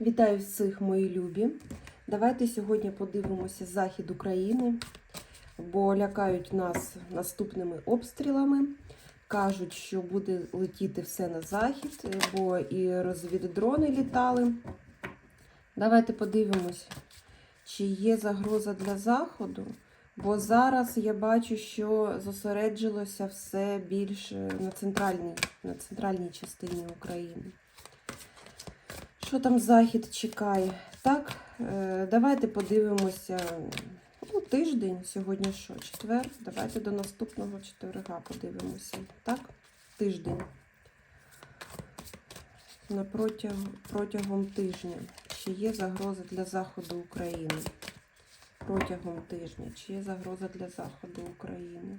Вітаю всіх, мої любі. Давайте сьогодні подивимося захід України, бо лякають нас наступними обстрілами. Кажуть, що буде летіти все на захід, бо і розвіддрони літали. Давайте подивимось, чи є загроза для заходу. Бо зараз я бачу, що зосереджилося все більше на центральній, на центральній частині України. Що там захід чекає? Так, е, давайте подивимося. Ну, тиждень, сьогодні що? Четвер. Давайте до наступного четверга подивимося. Так? Тиждень. На протяг, протягом тижня. Чи є загроза для заходу України? Протягом тижня. Чи є загроза для заходу України?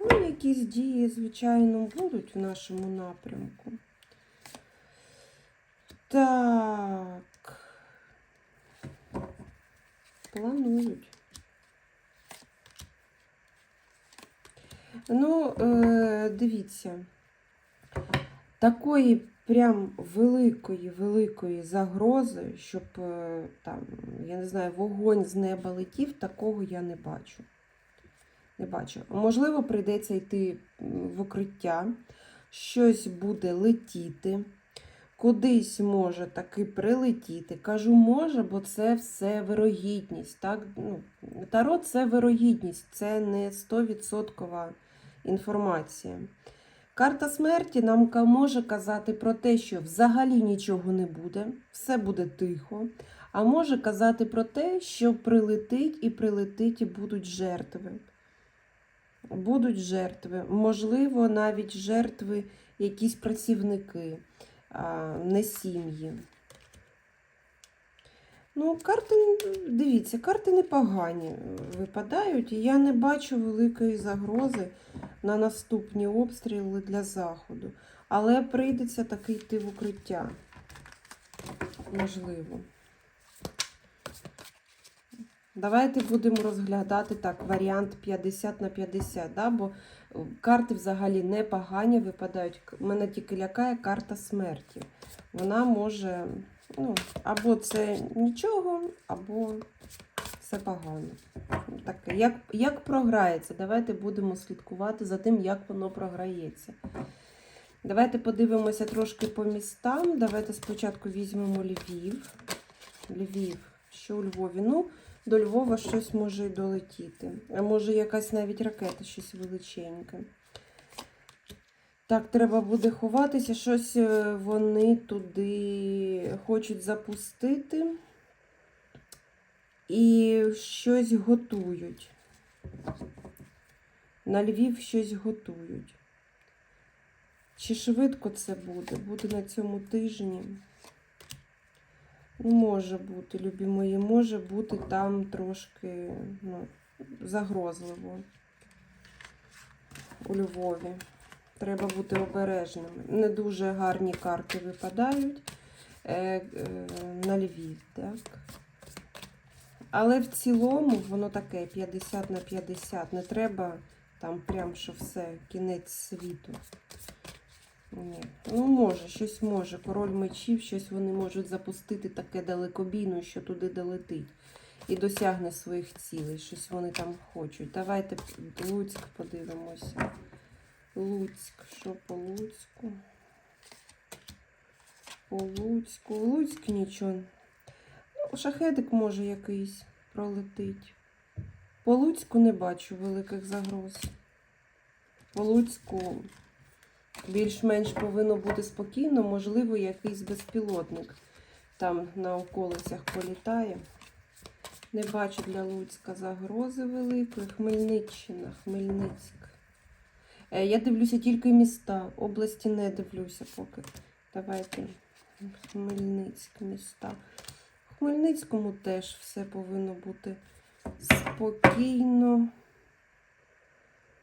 Ну, якісь дії, звичайно, будуть в нашому напрямку. Так. Планують. Ну, е, дивіться, такої прям великої, великої загрози, щоб е, там, я не знаю, вогонь з неба летів, такого я не бачу. Не бачу. Можливо, прийдеться йти в укриття, щось буде летіти кудись може таки прилетіти. Кажу, може, бо це все вирогідність. Так? Ну, Таро це вирогідність, це не 100% інформація. Карта смерті нам може казати про те, що взагалі нічого не буде, все буде тихо. А може казати про те, що прилетить і прилетить, і будуть жертви. Будуть жертви. Можливо, навіть жертви якісь працівники не сім'ї. Ну, карти, дивіться, карти непогані е, випадають, і я не бачу великої загрози на наступні обстріли для заходу. Але прийдеться таки йти в укриття. Можливо. Давайте будемо розглядати так варіант 50 на 50, да? бо карти взагалі непогані випадають. Мене тільки лякає карта смерті. Вона може, ну, або це нічого, або все погано. Таке. Як, як програється? Давайте будемо слідкувати за тим, як воно програється. Давайте подивимося трошки по містам. Давайте спочатку візьмемо Львів. Львів, що у Львові? Ну, до Львова щось може й долетіти. А може якась навіть ракета, щось величеньке. Так, треба буде ховатися, щось е, вони туди хочуть запустити і щось готують. На Львів щось готують. Чи швидко це буде? Буде на цьому тижні. Може бути, любі мої, може бути там трошки ну, загрозливо у Львові. Треба бути обережними. Не дуже гарні карти випадають е, е, на Львів, так? Але в цілому воно таке 50 на 50. Не треба там прям, що все, кінець світу. Ні. Ну, може, щось може. Король мечів, щось вони можуть запустити таке далекобійне, що туди долетить. І досягне своїх цілей. Щось вони там хочуть. Давайте Луцьк подивимося. Луцьк, що по Луцьку? По Луцьку. Луцьк нічого. Ну, шахедик може якийсь пролетить. По Луцьку не бачу великих загроз. По Луцьку більш-менш повинно бути спокійно, можливо, якийсь безпілотник там на околицях політає. Не бачу для Луцька загрози великої. Хмельниччина, Хмельницьк. Е, Я дивлюся тільки міста, області не дивлюся поки. Давайте Хмельницьк міста. В Хмельницькому теж все повинно бути спокійно.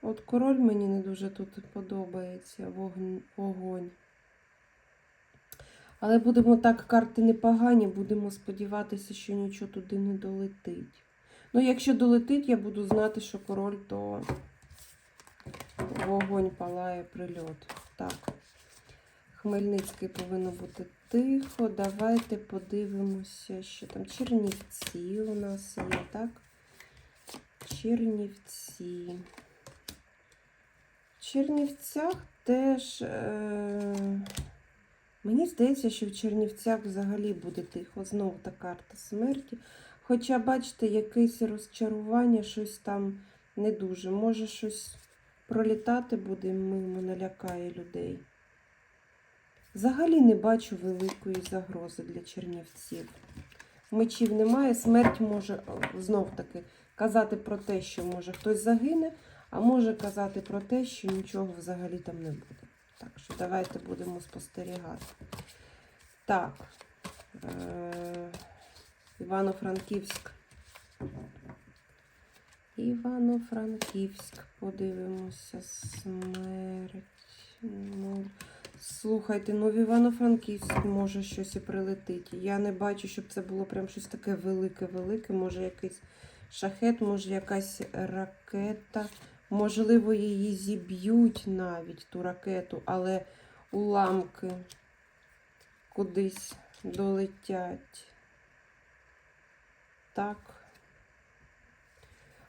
От король мені не дуже тут подобається вогонь. Але будемо так, карти непогані, будемо сподіватися, що нічого туди не долетить. Ну, якщо долетить, я буду знати, що король, то вогонь палає прильот. Так. Хмельницький повинно бути тихо. Давайте подивимося, що там. Чернівці у нас є, так? Чернівці. Чернівцях теж. Е... Мені здається, що в Чернівцях взагалі буде тихо. Знову та карта смерті. Хоча, бачите, якесь розчарування, щось там не дуже. Може, щось пролітати буде мимо, налякає людей. Взагалі не бачу великої загрози для чернівців. Мечів немає, смерть може знов таки казати про те, що може хтось загине, а може казати про те, що нічого взагалі там не буде. Так що давайте будемо спостерігати. Так. Е- Івано-Франківськ. Івано-Франківськ. Подивимося. Смерть. Ну, слухайте, ну в Івано-Франківськ може щось і прилетить. Я не бачу, щоб це було прям щось таке велике-велике. Може якийсь шахет, може якась ракета. Можливо, її зіб'ють навіть ту ракету, але уламки кудись долетять. Так.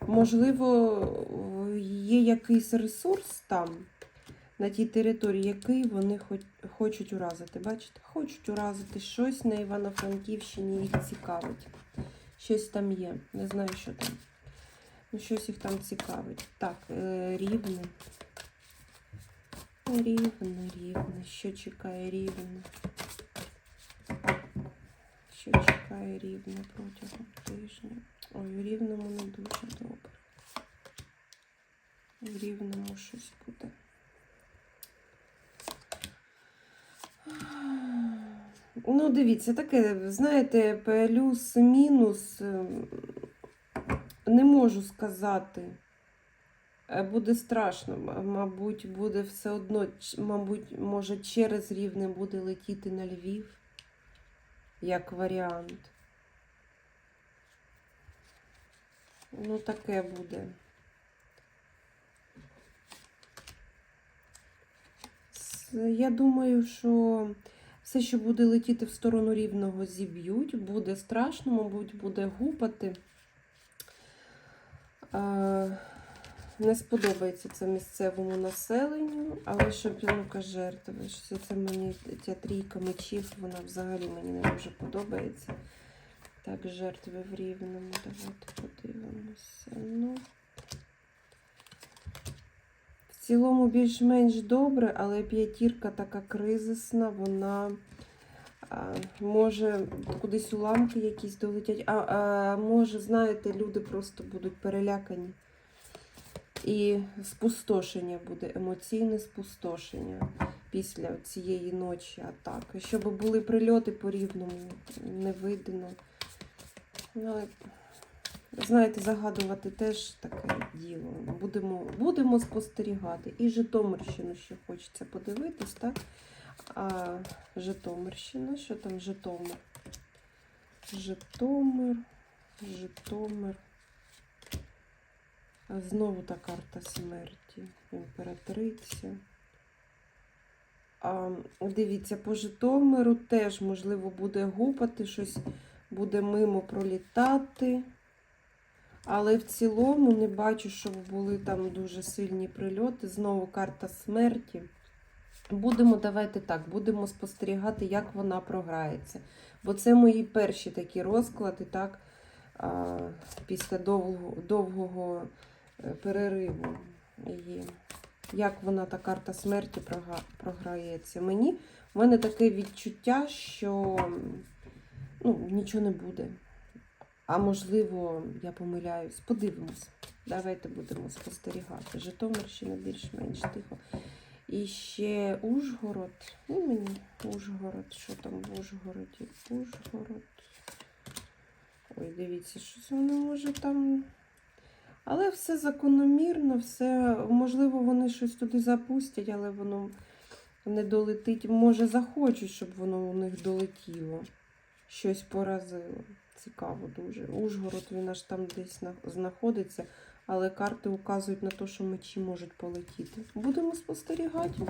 Можливо, є якийсь ресурс там, на тій території, який вони хочуть уразити. Бачите? Хочуть уразити щось на Івано-Франківщині, їх цікавить. Щось там є. Не знаю, що там. Щось їх там цікавить. Так, е, рівне. Рівне, рівне. Що чекає рівне? Що чекає рівне протягом тижня? Ой, у рівному не дуже добре. У рівному щось буде. Ну, дивіться, таке, знаєте, плюс-мінус. Не можу сказати. Е, Буде страшно, мабуть, буде все одно, мабуть, може, через рівне буде летіти на Львів, як варіант. Ну, таке буде. Я думаю, що все, що буде летіти в сторону рівного, зіб'ють, буде страшно, мабуть, буде гупати. Не сподобається це місцевому населенню, але ну, жертви. що Це мені ця трійка мечів, вона взагалі мені не дуже подобається. Так, жертви в рівному. Давайте подивимося. Ну, в цілому більш-менш добре, але п'ятірка така кризисна, вона може кудись уламки якісь долетять. А, а може, знаєте, люди просто будуть перелякані. І спустошення буде, емоційне спустошення після цієї ночі атаки. Щоб були прильоти по рівному, не видно. Ну, знаєте, загадувати теж таке діло. Будемо, будемо спостерігати. І Житомирщину ще хочеться подивитись, так? А Житомирщина, що там Житомир? Житомир, Житомир. А знову та карта смерті. Імператриця. А, дивіться, по Житомиру теж, можливо, буде гупати, щось буде мимо пролітати. Але в цілому не бачу, щоб були там дуже сильні прильоти. Знову карта смерті. Будемо, давайте так, будемо спостерігати, як вона програється. Бо це мої перші такі розклади, так, а, після довгого, довгого е, перериву є. Як вона та карта смерті програється. Мені в мене таке відчуття, що ну, нічого не буде. А можливо, я помиляюсь. Подивимось. Давайте будемо спостерігати. Житомирщина більш-менш тихо. І ще Ужгород. Ну, мені Ужгород. Що там в Ужгороді? Ужгород. Ой, дивіться, щось воно може там. Але все закономірно, все, можливо, вони щось туди запустять, але воно не долетить. Може, захочуть, щоб воно у них долетіло. Щось поразило. Цікаво дуже. Ужгород він аж там десь знаходиться, але карти указують на те, що мечі можуть полетіти. Будемо спостерігати.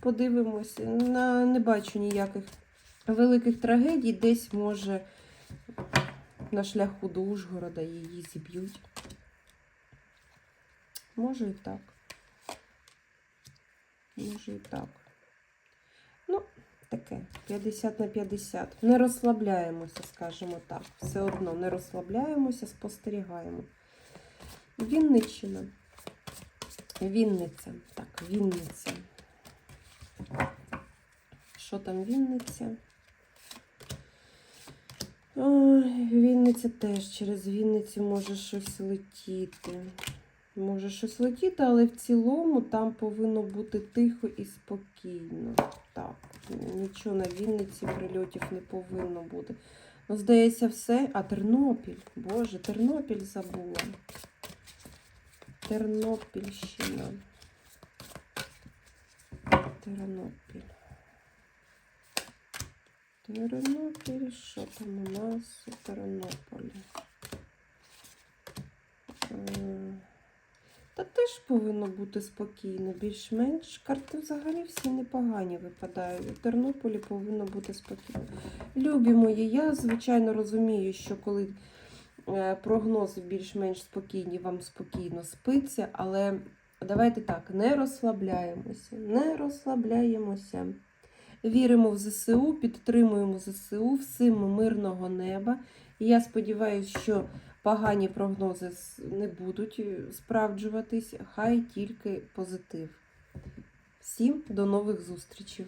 подивимось. Не бачу ніяких великих трагедій. Десь може на шляху до Ужгорода її зіб'ють. Може і так. Може і так. Ну, таке, 50 на 50. Не розслабляємося, скажімо так. Все одно не розслабляємося, спостерігаємо. Вінниччина. Вінниця. Так, Вінниця. Що там Вінниця? Ой, Вінниця теж через Вінницю може щось летіти. Може щось летіти, але в цілому там повинно бути тихо і спокійно. Так, нічого на Вінниці прильотів не повинно бути. Ну, здається, все. А Тернопіль. Боже, Тернопіль забула. Тернопільщина. Тернопіль. Тернопіль, що там у нас у Тернополі? Е, Та теж повинно бути спокійно, більш-менш. Карти взагалі всі непогані випадають. У Тернополі повинно бути спокійно. Любі мої, я звичайно розумію, що коли прогнози більш-менш спокійні, вам спокійно спиться, але давайте так, не розслабляємося, не розслабляємося. Віримо в ЗСУ, підтримуємо ЗСУ, всім мирного неба. І я сподіваюся, що погані прогнози не будуть е, справджуватись, хай тільки позитив. Всім до нових зустрічей!